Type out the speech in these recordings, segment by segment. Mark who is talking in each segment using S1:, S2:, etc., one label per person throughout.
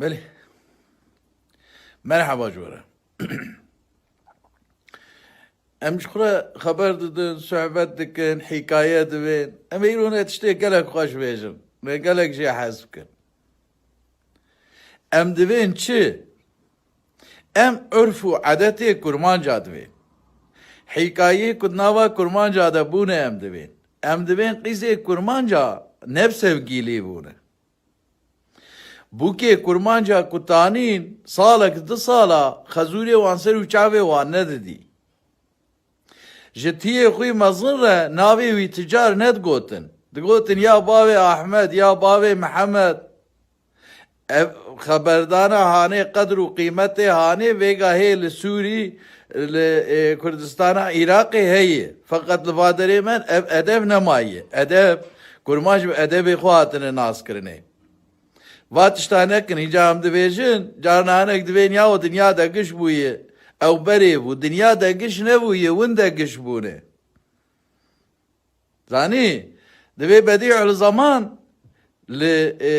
S1: Beli. Merhaba Cora. Em ji xura xeber sohbet dikin, hikaye dibin. Em îro tiştê gelek xweş bêjin, vê gelek jê hez bikin. Em dibên çi? Em örf û edetê kurmanca dibin. Hikayê ku nava kurmanca de bûne em dibin. Em dibin qîzê kurmanca nevsevgîlî bûne. Buke kurmanca kutanin salak di sala xezûrê wan ser û çavê wan nedidî. Ji tiyê xwî mezin re navê wî ticar nedgotin. Digotin ya bavê Ahmed ya bavê Mihemed. Ev xeberdana hanê qedr û qîmetê hanê vêga hê li Sûrî e, Kurdistana Iraqê heye. Fakat li vaderê me ev edeb nemaye. Edeb kurmaş bi edebê xwe hatine kirine. Va tiştanekin hicam dibêjin carnanek dibên ya o dinya de giş bûye. Ew berê bû dinya de giş nebûye win de giş bûne. Zanî divê bedî'ül zaman li e,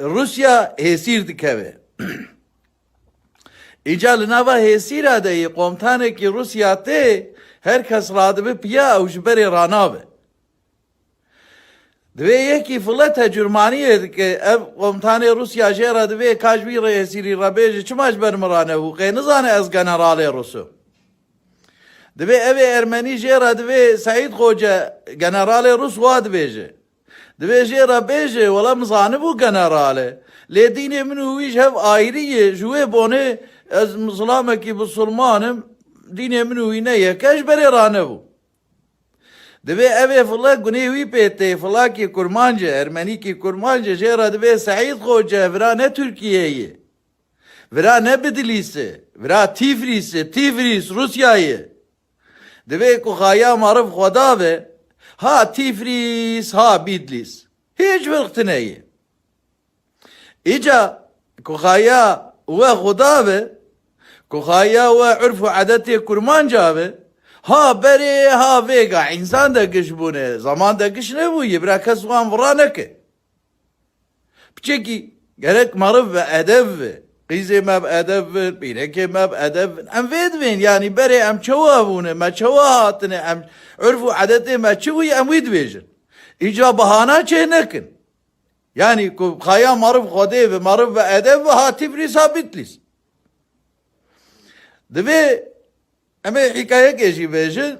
S1: Rusya hêsîr dikeve. İca li nava hêsîra de yê komtanekî Rusya tê herkes radibe piya ew ji berê ranabe. Divê yekî filete Cürmaniyê dike ev komtanê Rusya jê re divê kajbî hêsîrî rebêjî çima ji ber min rane û qê nizane ez generalê Rusû. Divê evê Ermenî jê re divê Seîd Xoca generalê Rus wa dibêje. Divê jê re bêje wela min zanibû generalê. Lê dînê min û wî ji hev ayrî ye ji wê bonê ez Mislamekî Musulmanim dînê min û wî ne yeke ji berê ranebû. Divê evê fila gunê wî pêtê filakî kurmancı Ermenîkî kurmancı jê re divê Seîd Xoca vira ne Türkiye'ye. Vira ne Bidlîsê, vira Tiflisê, Tiflis Rusya'yê. Divê ku xaya marif xweda ve ha Tiflis ha Bidlis. Ha beri ha vega insan da kış bu ne? Zaman da kış ne bu? Yibra kes van vura ne ki? Peki gerek marif ve edeb ve Kızı meb edeb ve pireke meb edeb em vedvin yani beri em çoğa bu ne? Me çoğa hatine em örfu adeti me çoğu em vedvejin. İcra bahana çeh çeynekin. Yani kaya marif kodev ve marif ve edeb ve hatif risabitlis. Dve Bitlis. Divê em ê hikayekê jî bêjin,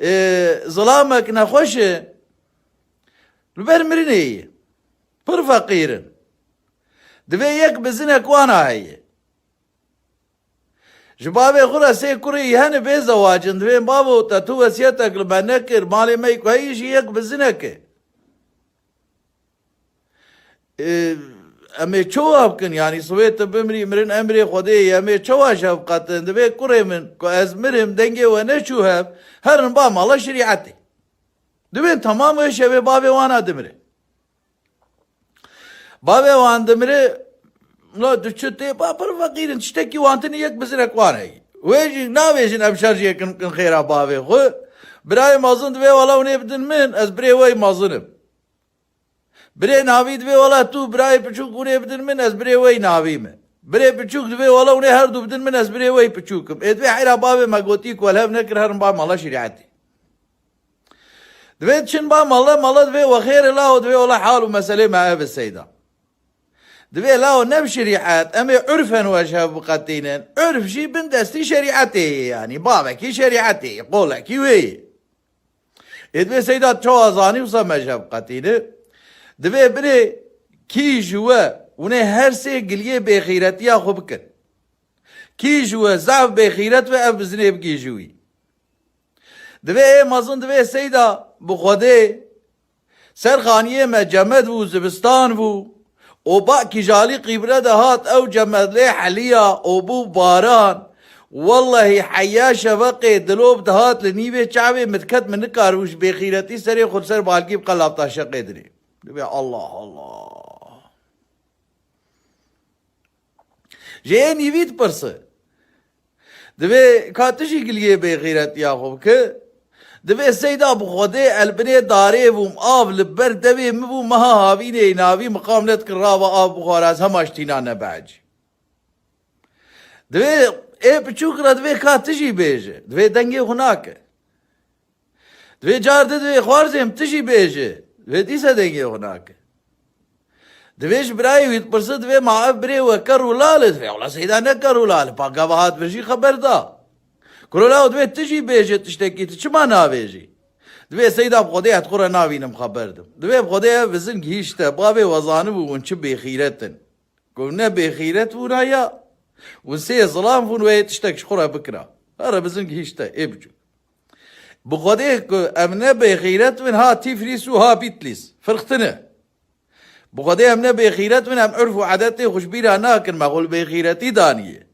S1: e, zilamek nexweş e, li ber mirinê ye. Pir feqîrin. Divê yek bizinek wan heye. Ji bavê xwe re sê kurê hene bê zewacin divê bavo te tu wesiyetek li me nekir malê me ku heyî jî yek bizinek e. Ee, Em ê çawa bikin yanî sivê te bimrî mirin emrê Xwedê em ê çawa şefqetin divê kurê min ku ez mirim dengê we neçû hev herin ba mala şerîetê. Divên tamam wê şevê bavê wana dimire. Bavê wan dimire No diçûtê ba pir feqîrin tiştekî wan tinê yek bizinek بري ناوي دبي ولا تو براي بچوك وني بدن من اس بري وي ناوي مي بري بچوك دبي ولا وني هر دو بدن من اس بري وي بچوك ادبي حيرا بابي ما قوتيك ولا بنكر هر باب مالا شريعتي دبي تشن باب مالا مالا دبي وخير الله دبي ولا حال ومسالي مع ابي السيدة دبي لا نب شريعات امي عرفا واشها بقاتينا عرف شي بن دستي شريعتي يعني بابا كي شريعتي قولك كي وي ادبي سيدات شو ازاني وصا مجاب قاتينه divê wala hal û meselê me ev seyda. Divê la û nev şerîet em ê ürfen weşev biqetînin. Ürf jî bin destî şerîetê ye yanî bavekî şerîetê ye qolekî wê ye. Ê divê seyda çawa zanî wisa meşev qetîni. Divê birê kî ji we hûnê her sê giliyê bêxîretiya xwe bikin. Kî ji we zav bêxîret ve ev bizinê bigî ji wî. Divê ê mezin divê seyda bi Xwedê serxaniyê me cemed bû zibistan bû û bakî jalî qîbre de hat ew cemedlê heliya û bû baran Wallahî heya şeveqê dilop dihat li nîvê çavê mitket min nikar ji bêxîretî serê xwe ser. Divê Allah Allah. Jê nîvî dipirse. Divê ka tu jî giliyê bêxîretiya xwe bike Divê seyda bi Xwedê elbinê darê bûm av li ber devê min bû meha havînê navî miqam net kir rava av bixwaraz hema tîna nebecî. Divê ê piçûk re divê ka tijî bêje. Divê dengê xwe nake. Divê car de divê xwarzêm tijî. Divê dîsa dengê xwe nake. Divê ji birayê wî dipirse divê ma ev birê we ker û lal e divê wela seyda ne ker û lal. Pa gava hat vir jî xeber da. Kurola divê tijî bêje tiştekî tu çima navêjî. Divê seyda bi Xwedê et xwe navînim xeber dim. Divê bi Xwedê ev bizin gihîşte bavê wezanibû hûn çi bêxîretin. Ku ne bêxîret bûna ya. Hûn sê zilam bûn wê tiştek ji xwe re bikira. Here bizin gihîşte ê biçûk. Bi Xwedê ku em ne bêxîret bin ha Tiflis û ha Bitlis. Firqtine. Bi Xwedê em ne bêxîret bin em ürf û edetê xuşbîra nakin me xul bêxîretî daniye.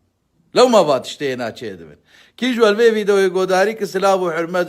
S1: Lew me va tiştê naçê dibin. Kî ji wê videoyê godarî ki silav û hürmet